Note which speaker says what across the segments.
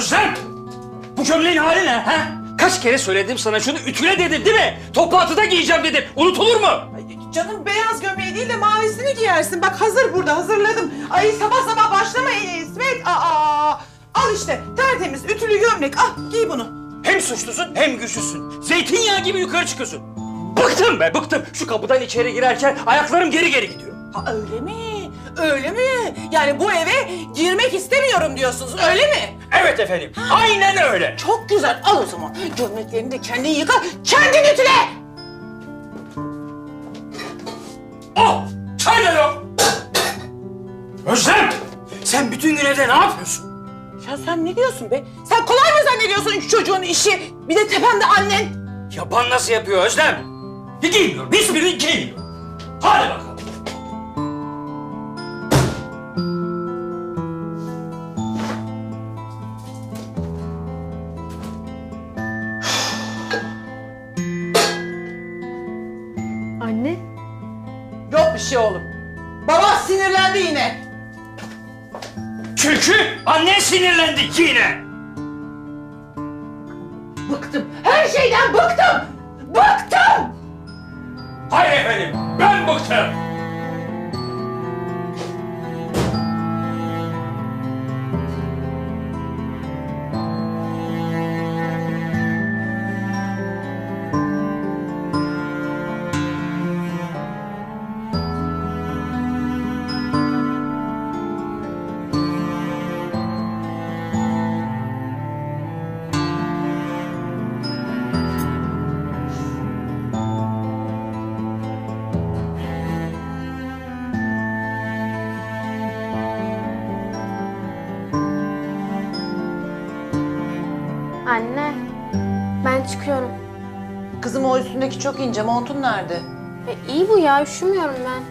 Speaker 1: Özlem! Bu gömleğin hali ne ha? Kaç kere söyledim sana şunu ütüle dedim değil mi? Toplantıda giyeceğim dedim. Unutulur mu?
Speaker 2: Canım beyaz gömleği değil de mavisini giyersin. Bak hazır burada hazırladım. Ay sabah sabah başlama İsmet. Aa, al işte tertemiz ütülü gömlek. Al giy bunu.
Speaker 1: Hem suçlusun hem güçlüsün. Zeytinyağı gibi yukarı çıkıyorsun. Bıktım be bıktım. Şu kapıdan içeri girerken ayaklarım geri geri gidiyor.
Speaker 2: Ha, öyle mi? Öyle mi? Yani bu eve girmek istemiyorum diyorsunuz öyle mi?
Speaker 1: Evet efendim. Aynen öyle.
Speaker 2: Çok güzel al o zaman. Gömleklerini de kendin yıka, kendin ütüle.
Speaker 1: Oh! Çay da yok. Özlem! Sen bütün gün evde ne yapıyorsun?
Speaker 2: Ya sen ne diyorsun be? Sen kolay mı zannediyorsun çocuğun işi? Bir de tepemde annen.
Speaker 1: Yapan nasıl yapıyor Özlem? Giymiyorum. Hiçbirini giymiyorum. Hadi bakalım.
Speaker 2: Bir şey oğlum. Baba sinirlendi yine.
Speaker 1: Çünkü annen sinirlendi yine.
Speaker 2: Bıktım. Her şeyden bıktım. Bıktım.
Speaker 1: Hayır efendim. Ben bıktım.
Speaker 3: Ben çıkıyorum.
Speaker 2: Kızım o üstündeki çok ince. Montun nerede?
Speaker 3: E, iyi bu ya üşümüyorum ben.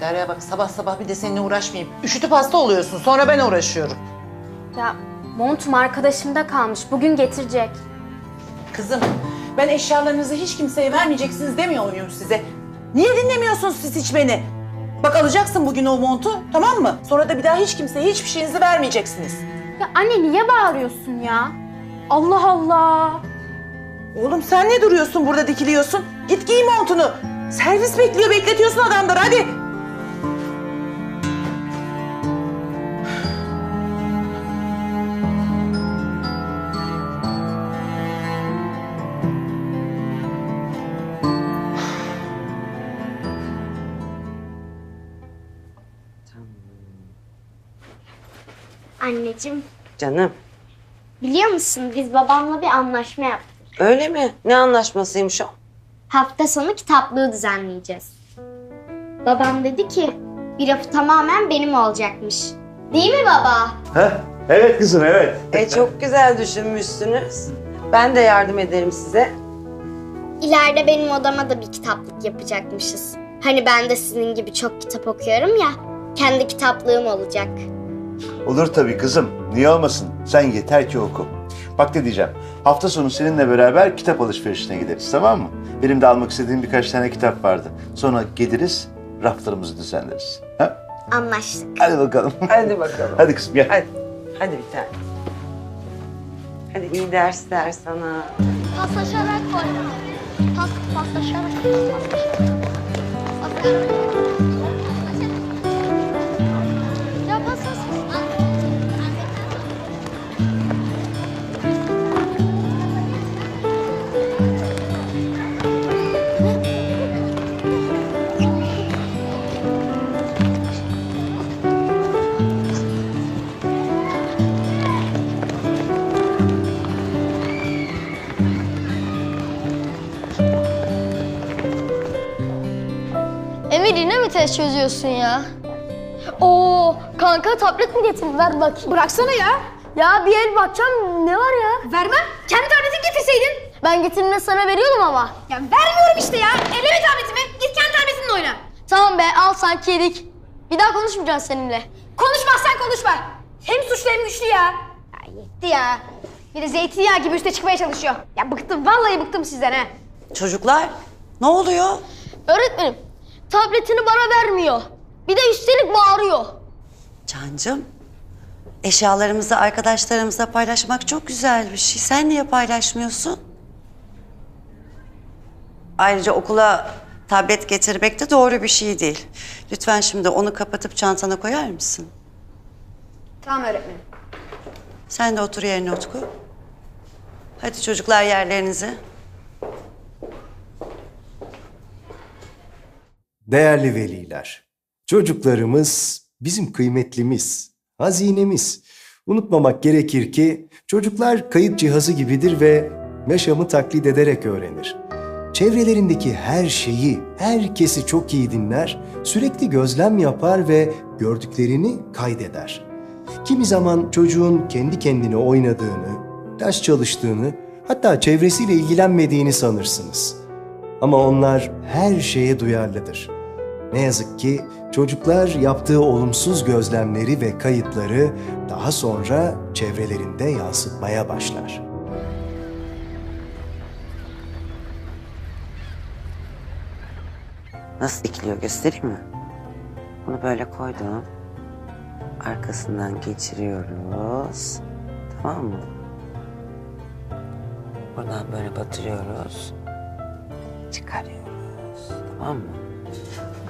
Speaker 2: Derya bak sabah sabah bir de seninle uğraşmayayım. Üşütüp hasta oluyorsun. Sonra ben uğraşıyorum.
Speaker 3: Ya montum arkadaşımda kalmış. Bugün getirecek.
Speaker 2: Kızım ben eşyalarınızı hiç kimseye vermeyeceksiniz demiyor muyum size? Niye dinlemiyorsunuz siz hiç beni? Bak alacaksın bugün o montu tamam mı? Sonra da bir daha hiç kimseye hiçbir şeyinizi vermeyeceksiniz.
Speaker 3: Ya anne niye bağırıyorsun ya? Allah Allah.
Speaker 2: Oğlum sen ne duruyorsun burada dikiliyorsun? Git giy montunu. Servis bekliyor bekletiyorsun adamları hadi.
Speaker 4: Anneciğim,
Speaker 5: Canım
Speaker 4: biliyor musun biz babamla bir anlaşma yaptık.
Speaker 5: Öyle mi? Ne anlaşmasıymış o?
Speaker 4: Hafta sonu kitaplığı düzenleyeceğiz. Babam dedi ki bir rafı tamamen benim olacakmış. Değil mi baba?
Speaker 6: Heh, evet kızım evet.
Speaker 5: E çok güzel düşünmüşsünüz. Ben de yardım ederim size.
Speaker 4: İleride benim odama da bir kitaplık yapacakmışız. Hani ben de sizin gibi çok kitap okuyorum ya. Kendi kitaplığım olacak.
Speaker 6: Olur tabii kızım. Niye olmasın? Sen yeter ki oku. Bak ne diyeceğim. Hafta sonu seninle beraber kitap alışverişine gideriz tamam mı? Benim de almak istediğim birkaç tane kitap vardı. Sonra geliriz, raflarımızı düzenleriz. Ha?
Speaker 4: Anlaştık.
Speaker 6: Hadi bakalım.
Speaker 5: Hadi bakalım.
Speaker 6: Hadi kızım gel.
Speaker 5: Hadi. Hadi bir tane. Hadi iyi dersler sana.
Speaker 4: Paslaşarak oyna. Pas, paslaşarak. Paslaşarak.
Speaker 7: Emir yine mi test çözüyorsun ya? Oo kanka tablet mi getirdin? Ver bakayım. Bıraksana ya. Ya bir el bakacağım ne var ya? Vermem. Kendi tabletini getirseydin. Ben getirdiğinde sana veriyordum ama. Ya vermiyorum işte ya. Eleme tabletimi. Git kendi tabletinle oyna. Tamam be al sanki yedik. Bir daha konuşmayacağız seninle. Konuşmazsan konuşma. Hem suçlu hem güçlü ya. Ya yetti ya. Bir de zeytinyağı gibi üste çıkmaya çalışıyor. Ya bıktım vallahi bıktım sizden ha.
Speaker 5: Çocuklar ne oluyor?
Speaker 7: Öğretmenim, tabletini bana vermiyor. Bir de üstelik bağırıyor.
Speaker 5: Cancım Eşyalarımızı arkadaşlarımızla paylaşmak çok güzel bir şey. Sen niye paylaşmıyorsun? Ayrıca okula tablet getirmek de doğru bir şey değil. Lütfen şimdi onu kapatıp çantana koyar mısın?
Speaker 7: Tamam öğretmenim.
Speaker 5: Sen de otur yerine Utku. Hadi çocuklar yerlerinize.
Speaker 8: Değerli veliler, çocuklarımız bizim kıymetlimiz, hazinemiz. Unutmamak gerekir ki çocuklar kayıt cihazı gibidir ve yaşamı taklit ederek öğrenir. Çevrelerindeki her şeyi, herkesi çok iyi dinler, sürekli gözlem yapar ve gördüklerini kaydeder. Kimi zaman çocuğun kendi kendine oynadığını, ders çalıştığını, hatta çevresiyle ilgilenmediğini sanırsınız. Ama onlar her şeye duyarlıdır. Ne yazık ki çocuklar yaptığı olumsuz gözlemleri ve kayıtları daha sonra çevrelerinde yansıtmaya başlar.
Speaker 5: Nasıl dikiliyor göstereyim mi? Bunu böyle koydum. Arkasından geçiriyoruz. Tamam mı? Buradan böyle batırıyoruz. Çıkarıyoruz. Tamam mı?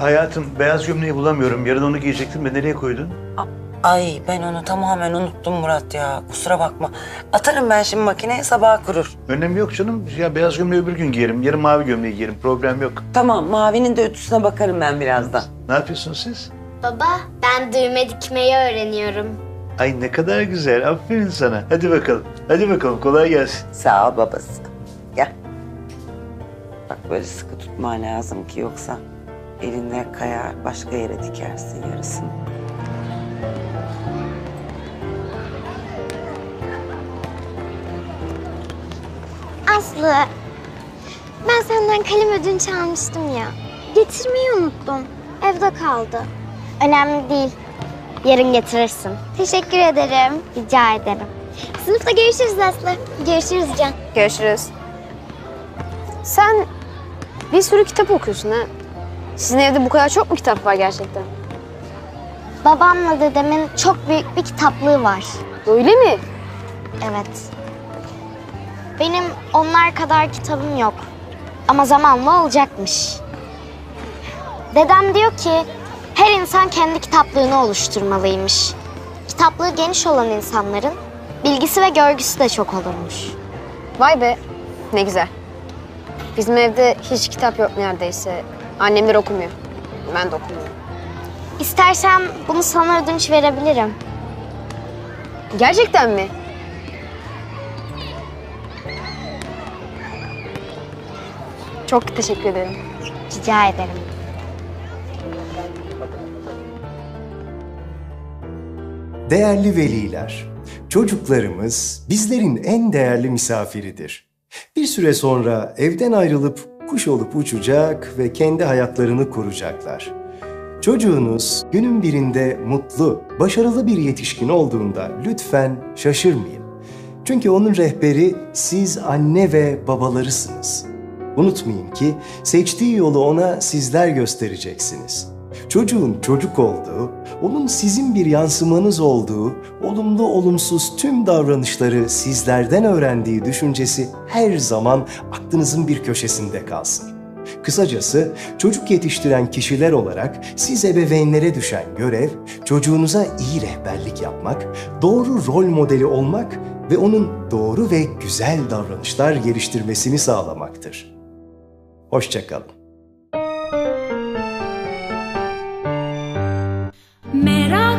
Speaker 6: Hayatım beyaz gömleği bulamıyorum. Yarın onu giyecektim de nereye koydun?
Speaker 5: Ay ben onu tamamen unuttum Murat ya. Kusura bakma. Atarım ben şimdi makineye sabaha kurur.
Speaker 6: Önemi yok canım. Ya beyaz gömleği öbür gün giyerim. Yarın mavi gömleği giyerim. Problem yok.
Speaker 5: Tamam mavinin de ütüsüne bakarım ben birazdan.
Speaker 6: Ne yapıyorsunuz siz?
Speaker 4: Baba ben düğme dikmeyi öğreniyorum.
Speaker 6: Ay ne kadar güzel. Aferin sana. Hadi bakalım. Hadi bakalım. Kolay gelsin.
Speaker 5: Sağ ol babası. Gel. Bak böyle sıkı tutman lazım ki yoksa elinde kayar başka yere dikersin yarısını.
Speaker 4: Aslı ben senden kalem ödünç almıştım ya. Getirmeyi unuttum. Evde kaldı. Önemli değil. Yarın getirirsin. Teşekkür ederim. Rica ederim. Sınıfta görüşürüz Aslı. Görüşürüz Can.
Speaker 7: Görüşürüz. Sen bir sürü kitap okuyorsun ha. Sizin evde bu kadar çok mu kitap var gerçekten?
Speaker 4: Babamla dedemin çok büyük bir kitaplığı var.
Speaker 7: Öyle mi?
Speaker 4: Evet. Benim onlar kadar kitabım yok. Ama zamanla olacakmış. Dedem diyor ki her insan kendi kitaplığını oluşturmalıymış. Kitaplığı geniş olan insanların bilgisi ve görgüsü de çok olurmuş.
Speaker 7: Vay be. Ne güzel. Bizim evde hiç kitap yok neredeyse. Annemler okumuyor. Ben de okumuyorum.
Speaker 4: İstersen bunu sana ödünç verebilirim.
Speaker 7: Gerçekten mi? Çok teşekkür ederim.
Speaker 4: Rica ederim.
Speaker 8: Değerli veliler, çocuklarımız bizlerin en değerli misafiridir. Bir süre sonra evden ayrılıp kuş olup uçacak ve kendi hayatlarını kuracaklar. Çocuğunuz günün birinde mutlu, başarılı bir yetişkin olduğunda lütfen şaşırmayın. Çünkü onun rehberi siz anne ve babalarısınız. Unutmayın ki seçtiği yolu ona sizler göstereceksiniz. Çocuğun çocuk olduğu, onun sizin bir yansımanız olduğu, olumlu olumsuz tüm davranışları sizlerden öğrendiği düşüncesi her zaman aklınızın bir köşesinde kalsın. Kısacası çocuk yetiştiren kişiler olarak siz ebeveynlere düşen görev çocuğunuza iyi rehberlik yapmak, doğru rol modeli olmak ve onun doğru ve güzel davranışlar geliştirmesini sağlamaktır. Hoşçakalın.
Speaker 9: मेरा